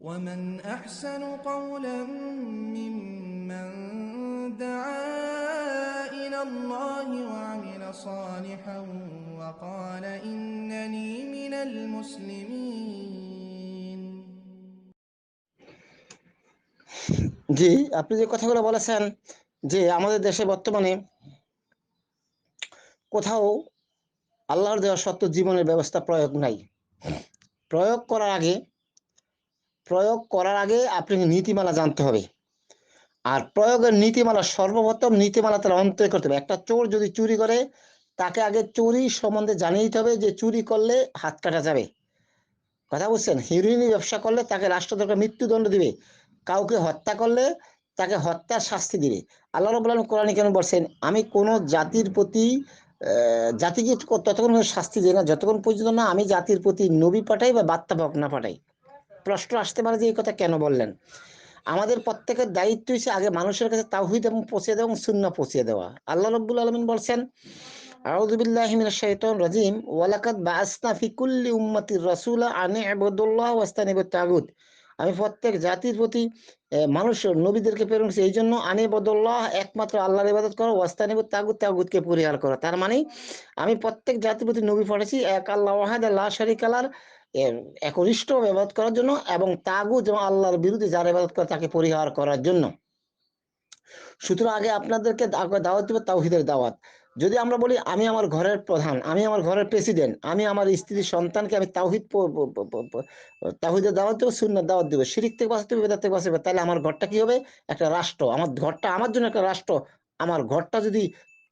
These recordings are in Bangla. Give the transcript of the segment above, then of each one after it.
ومن أحسن قولا ممن دعا إلى الله وعمل صالحا وقال إنني من المسلمين জি আপনি যে কথাগুলো বলেছেন যে আমাদের দেশে বর্তমানে কোথাও আল্লাহর দেওয়া সত্য জীবনের ব্যবস্থা প্রয়োগ নাই প্রয়োগ করার আগে প্রয়োগ করার আগে আপনাকে নীতিমালা জানতে হবে। আর প্রয়োগের নীতিমালা সর্বপ্রথম নীতিমালা তার অন্তরে করতে হবে। একটা চোর যদি চুরি করে, তাকে আগে চুরি সম্বন্ধে জানিয়ে দিতে হবে যে চুরি করলে হাত কাটা যাবে। কথা বুঝছেন? হিরোইনি ব্যবসা করলে তাকে রাষ্ট্র দরকার মৃত্যুদণ্ড দিবে। কাউকে হত্যা করলে তাকে হত্যার শাস্তি দিবে। আল্লাহ রব আলম কোরআনে কেন বলছেন, আমি কোনো জাতির প্রতি জাতিকে ততক্ষণ শাস্তি দিই না। যতক্ষণ পর্যন্ত না আমি জাতির প্রতি নবী পাঠাই বা বার্তা না পাঠাই। প্রশ্ন আসতে পারে যে এই কথা কেন বললেন? আমাদের প্রত্যেকের দায়িত্ব হচ্ছে আগে মানুষের কাছে তাওহিদ এবং পৌঁছে দেওয়া এবং শূন্য পৌঁছে দেওয়া। আল্লাহ রব্বুল আলমিন বলছেন আউযু বিল্লাহি মিনাশ শাইতানির রাজিম ওয়ালাকাদ বাআসনা ফি কুল্লি উম্মাতির রাসূলা আন ইবুদুল্লাহ আমি প্রত্যেক জাতির প্রতি আহ, মানুষ নবীদেরকে প্রেরণ করেছি এই জন্য আনে বদল্লাহ একমাত্র আল্লাহর ইবাদত করো ওয়াস্তানিবুত তাগুত তাগুতকে পরিহার করো। তার মানে আমি প্রত্যেক জাতির প্রতি নবী পাঠাচ্ছি এক আল্লাহ ওয়াহাদ আল্লাহ শরিক আলার একনিষ্ঠ ইবাদত করার জন্য এবং তাগুত এবং আল্লাহর বিরুদ্ধে যারা ইবাদত করে তাকে পরিহার করার জন্য। সুতরাং আগে আপনাদেরকে দাওয়াত দেবে, তাওহিদের দাওয়াত। যদি আমরা বলি, আমি আমার ঘরের প্রধান, আমি আমার ঘরের প্রেসিডেন্ট, আমি আমার স্ত্রীর সন্তানকে আমি তাওহিদ তাওহিদের দাওয়াত দেবো শূন্যের দাওয়াত দেবো। শিরিক থেকে বাঁচাতে হবে বেদার থেকে বাঁচাতে হবে, তাহলে আমার ঘরটা কি হবে? একটা রাষ্ট্র। আমার ঘরটা আমার জন্য একটা রাষ্ট্র। আমার ঘরটা যদি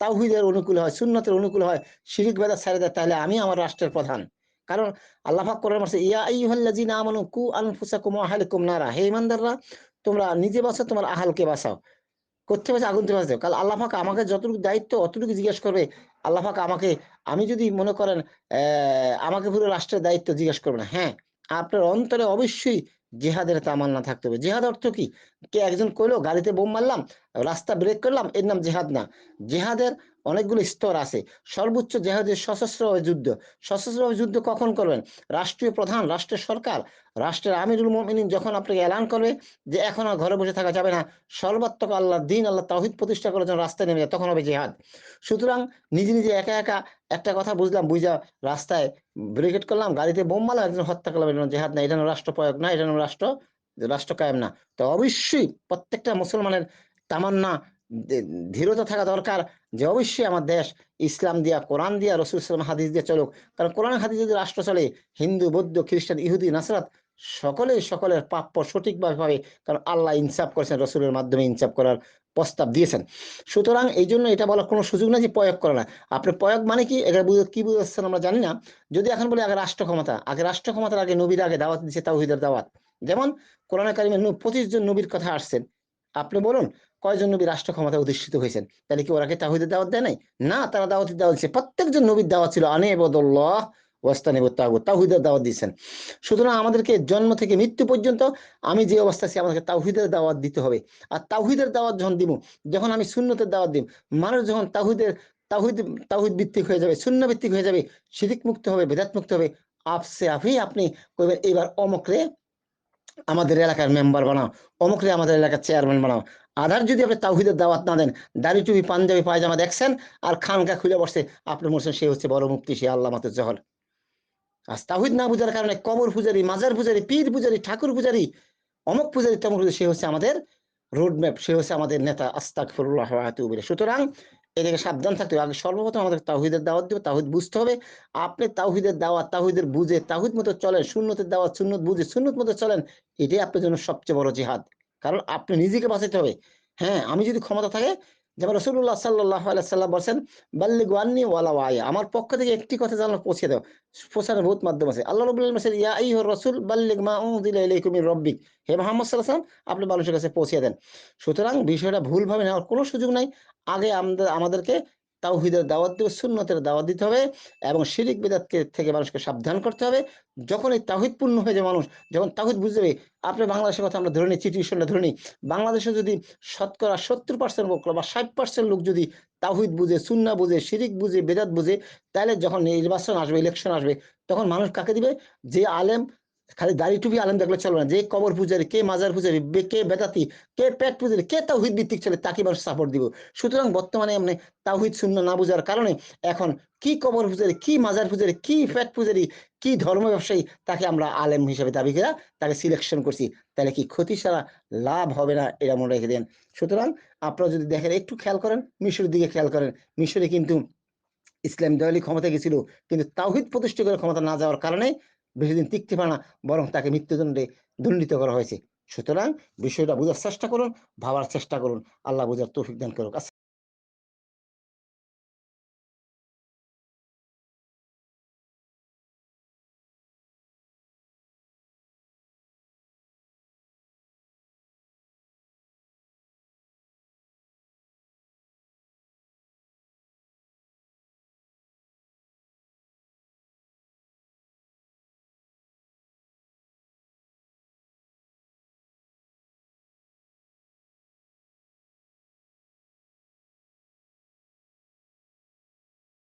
তাওহিদের অনুকূল হয়, সুন্নতের অনুকূল হয়, শিরিক, বেদাত ছেড়ে দেয়, তাহলে আমি আমার রাষ্ট্রের প্রধান। কারণ আল্লাহ পাক কোরআন বলছে, ইয়া আইয়ুহাল্লাযিনা আমানু কু আনফুসাকুম ওয়া আহলিকুম নারা। হে ইমানদাররা, তোমরা নিজে বাঁচাও তোমার আহালকে বাঁচাও। করতে পারছে আগুন থেকে বাঁচাও কাল আল্লাহ পাক আমাকে যতটুকু দায়িত্ব, অতটুকু জিজ্ঞেস করবে, আল্লাহ পাক আমাকে, আমি যদি মনে করেন আমাকে পুরো রাষ্ট্রের দায়িত্ব জিজ্ঞেস করবে না হ্যাঁ আপনার অন্তরে অবশ্যই জেহাদের তামান্না থাকতে হবে। জেহাদ অর্থ কি? কে একজন কইলো, গাড়িতে বোম মারলাম, রাস্তা ব্রেক করলাম, এর নাম জেহাদ না। জেহাদের অনেকগুলো স্তর আছে। সর্বোচ্চ জেহাদের সশস্ত্র যুদ্ধ। সশস্ত্র যুদ্ধ কখন করবেন? রাষ্ট্রীয় প্রধান, রাষ্ট্রের সরকার, রাষ্ট্রের আমিরুল মোমিনিন যখন আপনাকে এলান করবে যে এখন আর ঘরে বসে থাকা যাবে না, সর্বাত্মক আল্লাহ দিন আল্লাহ তাহিদ প্রতিষ্ঠা করার জন্য রাস্তায় নেমে যায় তখন হবে জেহাদ। সুতরাং নিজে নিজে একা একা একটা কথা বুঝলাম, বুঝা রাস্তায় ব্রিগেড করলাম, গাড়িতে বোম মারলাম একজন হত্যা করলাম এটা জেহাদ না, এটা রাষ্ট্র প্রয়োগ না, এটা রাষ্ট্র রাষ্ট্র কায়েম না। তো অবশ্যই প্রত্যেকটা মুসলমানের তামান্না দৃঢ়তা থাকা দরকার যে অবশ্যই আমার দেশ ইসলাম দিয়া, কোরআন দিয়া, রসুল ইসলাম হাদিস দিয়ে চলুক। কারণ কোরআন হাদিস যদি রাষ্ট্র চলে, হিন্দু, বৌদ্ধ, খ্রিস্টান, ইহুদি, নাসরাত, সকলেই সকলের প্রাপ্য সঠিকভাবে পাবে। কারণ আল্লাহ ইনসাফ করেছেন, রসুলের মাধ্যমে ইনসাফ করার প্রস্তাব দিয়েছেন। সুতরাং এই জন্য এটা বলার কোনো সুযোগ না যে প্রয়োগ করে না আপনি প্রয়োগ মানে কি? বুঝে- কি বুঝাচ্ছেন আমরা জানি না। যদি এখন বলি আগে রাষ্ট্র ক্ষমতা, আগে রাষ্ট্র ক্ষমতার আগে নবীর আগে দাওয়াত দিচ্ছে তাওহিদের দাওয়াত। যেমন কোরআন কারিমে পঁচিশ জন নবীর কথা আসছেন আপনি বলুন কয়জন নবী রাষ্ট্র ক্ষমতা অধিষ্ঠিত হয়েছেন? তাহলে কি ওরা কি তাহিদের দাওয়াত দেয় নাই? না, তারা দাওয়াতের দাওয়াত দিচ্ছে প্রত্যেকজন নবীর দাওয়াত ছিল আনে বদল্লাহ ওয়াস্তানি তাগুত তাহিদের দাওয়াত সুতরাং আমাদেরকে জন্ম থেকে মৃত্যু পর্যন্ত আমি যে অবস্থা আছি, আমাদেরকে তাহিদের দাওয়াত দিতে হবে। আর তাহিদের দাওয়াত যখন দিব যখন আমি শূন্যতের দাওয়াত দিব মানুষ যখন তাহিদের তাহিদ তাহিদ ভিত্তিক হয়ে যাবে শূন্য ভিত্তিক হয়ে যাবে শিরিক মুক্ত হবে বেদাত মুক্ত হবে, আপসে আপনি আপনি এবার অমুকরে আমাদের এলাকার মেম্বার বানাও, অমুকরে আমাদের এলাকার চেয়ারম্যান বানাও। আধার যদি আপনি তাওহিদের দাওয়াত না দেন, দাড়ি টুপি পাঞ্জাবি, পায়জামা দেখছেন, আর খানকা খুলে বসছে, আপনি বলছেন সে হচ্ছে বড় মুক্তি, সে আল্লাহ মাতুর জহর আজ তাহিদ না বুঝার কারণে কবর পূজারি, মাজার পূজারি, পীর পূজারি, ঠাকুর পূজারি, অমুক পূজারি, তমুক সে হচ্ছে আমাদের রোড ম্যাপ সে হচ্ছে আমাদের নেতা আস্তাক ফরুল্লাহ সুতরাং এদিকে সাবধান থাকতে হবে। আগে সর্বপ্রথম আমাদের তাহিদের দাওয়াত দেবে তাহিদ বুঝতে হবে। আপনি তাহিদের দাওয়াত তাহিদের বুঝে তাহিদ মতো চলেন শূন্যতের দাওয়াত, সুন্নত বুঝে, সুন্নত মতো চলেন, এটাই আপনার জন্য সবচেয়ে বড় জিহাদ। কারণ আপনি নিজেকে বাঁচাতে হবে। হ্যাঁ আমি যদি ক্ষমতা থাকে, যেমন রসুল্লাহ সাল্লাহ সাল্লাম বলছেন বাল্লি গোয়ান্নি ওয়ালা ওয়াইয়া আমার পক্ষ থেকে একটি কথা জানানো পৌঁছে দাও। পৌঁছানোর বহুত মাধ্যম আছে। আল্লাহ রবুল্লাহ রসুল, বাল্লিগ মা উদিলা ইলাইকুম রব্বিক। হে মোহাম্মদ সাল্লাল্লাহু আপনি মানুষের কাছে পৌঁছে দেন। সুতরাং বিষয়টা ভুলভাবে নেওয়ার কোনো সুযোগ নাই। আগে আমাদের আমাদেরকে তাওহিদের দাওয়াত দিয়ে সুন্নতের দাওয়াত দিতে হবে এবং শিরিক বেদাতকে থেকে মানুষকে সাবধান করতে হবে। যখন এই তাহিদ পূর্ণ হয়ে যায় মানুষ, যখন তাহিদ বুঝতে হবে আপনি বাংলাদেশের কথা আমরা ধরে নিই, চিঠি সিচুয়েশনটা ধরে নিই, বাংলাদেশে যদি শতকরা সত্তর পার্সেন্ট লোক বা ষাট পার্সেন্ট লোক যদি তাহিদ বুঝে, সুন্না বুঝে, শিরিক বুঝে, বেদাত বুঝে, তাহলে যখন নির্বাচন আসবে ইলেকশন আসবে, তখন মানুষ কাকে দিবে? যে আলেম খালি দাড়ি টুপি আলেম দেখলে চলবে না। যে কবর পূজারি, কে মাজার পূজারি কে বেদাতি, কে পেট পূজারি, কে তাওহিদ ভিত্তিক চলে, তাকে মানুষ সাপোর্ট দিব। সুতরাং বর্তমানে এমনি তাওহিদ শূন্য না বোঝার কারণে এখন কি কবর পূজারি, কি মাজার পূজারি, কি পেট পূজারি, কি ধর্ম ব্যবসায়ী, তাকে আমরা আলেম হিসেবে দাবি করে তাকে সিলেকশন করছি। তাহলে কি ক্ষতি ছাড়া লাভ হবে না, এটা মনে রেখে দেন। সুতরাং আপনারা যদি দেখেন, একটু খেয়াল করেন, মিশরের দিকে খেয়াল করেন। মিশরে কিন্তু ইসলাম দয়ালি ক্ষমতা গেছিল, কিন্তু তাওহিদ প্রতিষ্ঠা করে ক্ষমতা না যাওয়ার কারণে বেশি দিন টিকতে পারে না, বরং তাকে মৃত্যুদণ্ডে দণ্ডিত করা হয়েছে। সুতরাং বিষয়টা বোঝার চেষ্টা করুন, ভাবার চেষ্টা করুন। আল্লাহ বোঝার তৌফিক দান করুক।